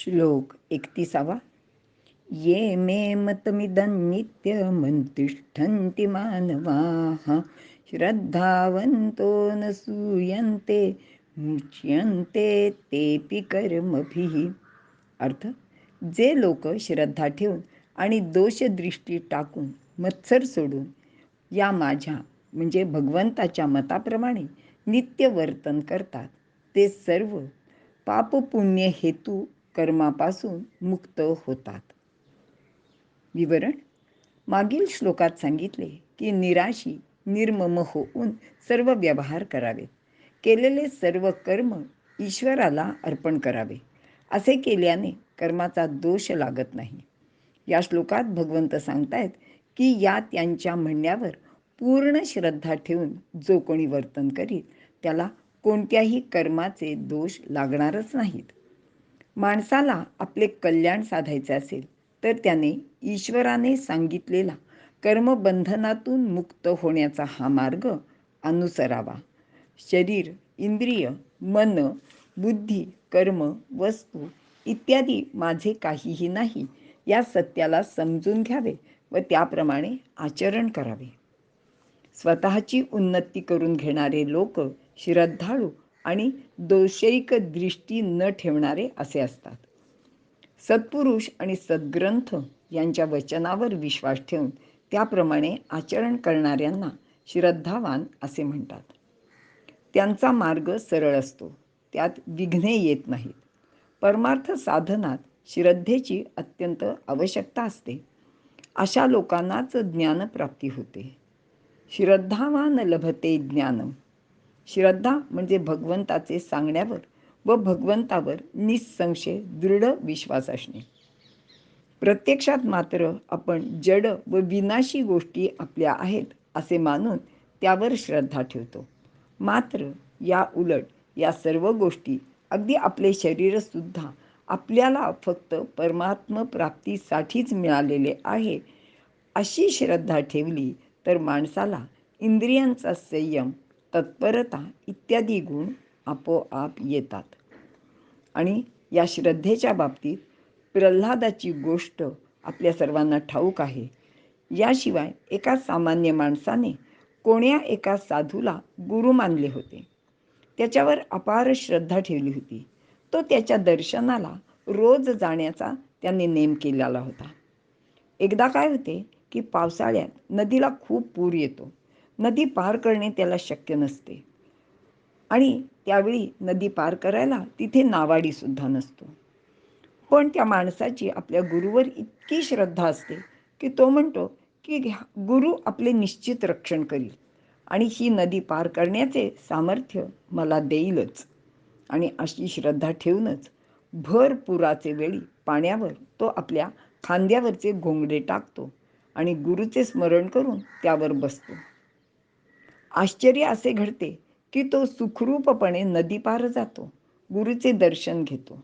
श्लोक एकतीसावा. ये मे मतमिदं नित्यमन्तिष्ठन्ति मानवाः. श्रद्धावन्तो न सूयन्ते मुच्यन्ते तेपि कर्मभिः. अर्थ जे लोक श्रद्धा ठेवून आणि दोषदृष्टी टाकून मत्सर सोडून या माझ्या म्हणजे भगवंताच्या मताप्रमाणे नित्य वर्तन करतात ते सर्व पापपुण्य हेतू कर्मापासून मुक्त होतात. विवरण. मागील श्लोकात सांगितले की निराशी निर्मम होऊन सर्व व्यवहार करावेत केलेले सर्व कर्म ईश्वराला अर्पण करावे. असे केल्याने कर्माचा दोष लागत नाही. या श्लोकात भगवंत सांगतायत की या त्यांच्या म्हणण्यावर पूर्ण श्रद्धा ठेवून जो कोणी वर्तन करील त्याला कोणत्याही कर्माचे दोष लागणारच नाहीत. माणसाला आपले कल्याण साधायचे असेल तर त्याने ईश्वराने सांगितलेला कर्मबंधनातून मुक्त होण्याचा हा मार्ग अनुसरावा. शरीर इंद्रिय मन बुद्धी कर्म वस्तू इत्यादी माझे काहीही नाही या सत्याला समजून घ्यावे व त्याप्रमाणे आचरण करावे. स्वतःची उन्नती करून घेणारे लोक श्रद्धाळू आणि दोषयिक दृष्टी न ठेवणारे असे असतात. सत्पुरुष आणि सद्ग्रंथ यांच्या वचनावर विश्वास ठेवून त्याप्रमाणे आचरण करणाऱ्यांना श्रद्धावान असे म्हणतात. त्यांचा मार्ग सरळ असतो त्यात विघ्ने येत नाहीत. परमार्थ साधनात श्रद्धेची अत्यंत आवश्यकता असते. अशा लोकांनाच ज्ञानप्राप्ती होते. श्रद्धावान लभते ज्ञानम. श्रद्धा म्हणजे भगवंताचे सांगण्यावर व भगवंतावर निसंशय दृढ विश्वास असणे. प्रत्यक्षात मात्र आपण जड व विनाशी गोष्टी आपल्या आहेत असे मानून त्यावर श्रद्धा ठेवतो. मात्र या उलट या सर्व गोष्टी अगदी आपले शरीरसुद्धा आपल्याला फक्त परमात्म प्राप्तीसाठीच मिळालेले आहे अशी श्रद्धा ठेवली तर माणसाला इंद्रियांचा संयम तत्परता इत्यादी गुण आपोआप येतात. आणि या श्रद्धेच्या बाबतीत प्रल्हादाची गोष्ट आपल्या सर्वांना ठाऊक आहे. याशिवाय एका सामान्य माणसाने कोण्या एका साधूला गुरु मानले होते. त्याच्यावर अपार श्रद्धा ठेवली होती. तो त्याच्या दर्शनाला रोज जाण्याचा त्याने नेम केलेला होता. एकदा काय होते की पावसाळ्यात नदीला खूप पूर येतो. नदी पार करणे त्याला शक्य नसते. आणि त्यावेळी नदी पार करायला तिथे नावाडीसुद्धा नसतो. पण त्या माणसाची आपल्या गुरुवर इतकी श्रद्धा असते की तो म्हणतो की गुरु आपले निश्चित रक्षण करील. आणि ही नदी पार करण्याचे सामर्थ्य मला देईलच. आणि अशी श्रद्धा ठेवूनच भर पुराचे वेळी पाण्यावर तो आपल्या खांद्यावरचे घोंगडे टाकतो आणि गुरुचे स्मरण करून त्यावर बसतो. आश्चर्य असे घडते की तो सुखरूपपणे नदीपार जातो गुरुचे दर्शन घेतो.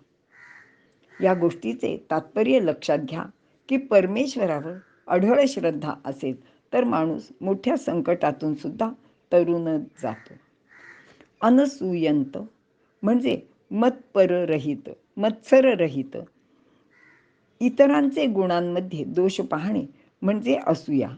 या गोष्टीचे तात्पर्य लक्षात घ्या की परमेश्वरावर अढळ श्रद्धा असेल तर माणूस मोठ्या संकटातून सुद्धा तरुण जातो. अनसूयंत म्हणजे मतपररहित मत्सररहित. इतरांचे गुणांमध्ये दोष पाहणे म्हणजे असूया.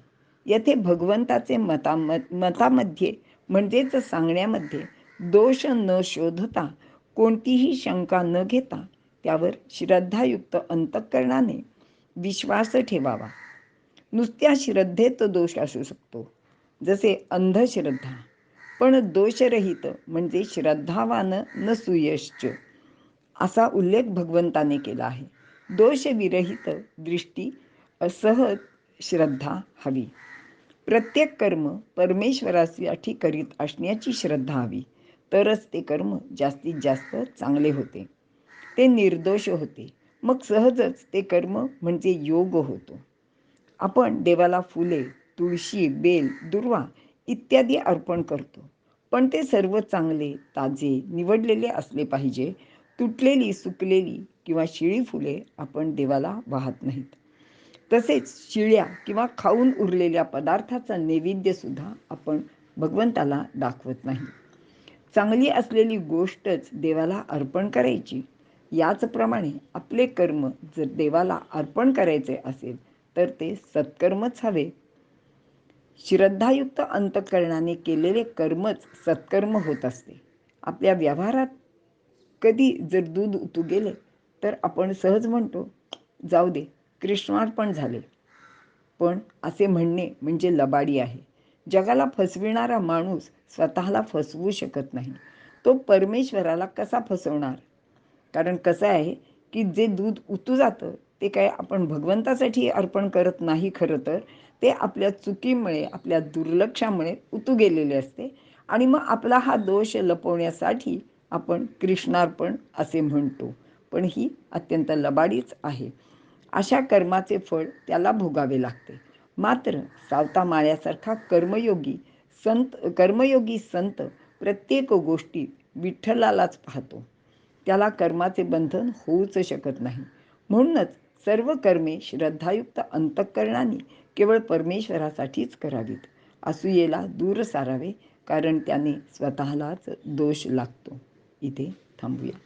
येथे भगवंताचे मता मतामध्ये म्हणजेच सांगण्यामध्ये दोष न शोधता कोणतीही शंका न घेता त्यावर श्रद्धायुक्त अंतःकरणाने विश्वास ठेवावा. नुसत्या श्रद्धेत दोष असू शकतो जसे अंधश्रद्धा. पण दोषरहित म्हणजे श्रद्धावान न सुयश्च असा उल्लेख भगवंताने केला आहे. दोषविरहित दृष्टी असहज श्रद्धा हवी. प्रत्येक कर्म परमेश्वरासाठी करीत असण्याची श्रद्धा हवी. तरच ते कर्म जास्तीत जास्त चांगले होते. ते निर्दोष होते. मग सहजच ते कर्म म्हणजे योग होतो. आपण देवाला फुले तुळशी बेल दुर्वा इत्यादी अर्पण करतो. पण ते सर्व चांगले ताजे निवडलेले असले पाहिजे. तुटलेली सुकलेली किंवा शिळी फुले आपण देवाला वाहत नाहीत. तसेच शिळ्या किंवा खाऊन उरलेल्या पदार्थाचा नैवेद्यसुद्धा आपण भगवंताला दाखवत नाही. चांगली असलेली गोष्टच देवाला अर्पण करायची याचप्रमाणे आपले कर्म जर देवाला अर्पण करायचे असेल तर ते सत्कर्मच हवे. श्रद्धायुक्त अंतकरणाने केलेले कर्मच सत्कर्म होत असते. आपल्या व्यवहारात कधी जर दूध उतू गेले तर आपण सहज म्हणतो जाऊ दे कृष्णार्पण झाले. पण असे म्हणणे म्हणजे लबाडी आहे. जगाला फसविणारा माणूस स्वतःला फसवू शकत नाही. तो परमेश्वराला कसा फसवणार? कारण कसं आहे की जे दूध उतू जातं ते काय आपण भगवंतासाठी अर्पण करत नाही खरं तर ते आपल्या चुकीमुळे आपल्या दुर्लक्षामुळे उतू गेलेले असते आणि मग आपला हा दोष लपवण्यासाठी आपण कृष्णार्पण असे म्हणतो. पण ही अत्यंत लबाडीच आहे. अशा कर्माचे फळ त्याला भोगावे लागते. मात्र सावता माळ्यासारखा कर्मयोगी संत कर्मयोगी संत प्रत्येक गोष्टी विठ्ठलालाच पाहतो. त्याला कर्माचे बंधन होऊच शकत नाही. म्हणूनच सर्व कर्मे श्रद्धायुक्त अंतःकरणाने केवळ परमेश्वरासाठीच करावीत. असूयेला दूर सारावे कारण त्याने स्वतःलाच दोष लागतो. इथे थांबूया.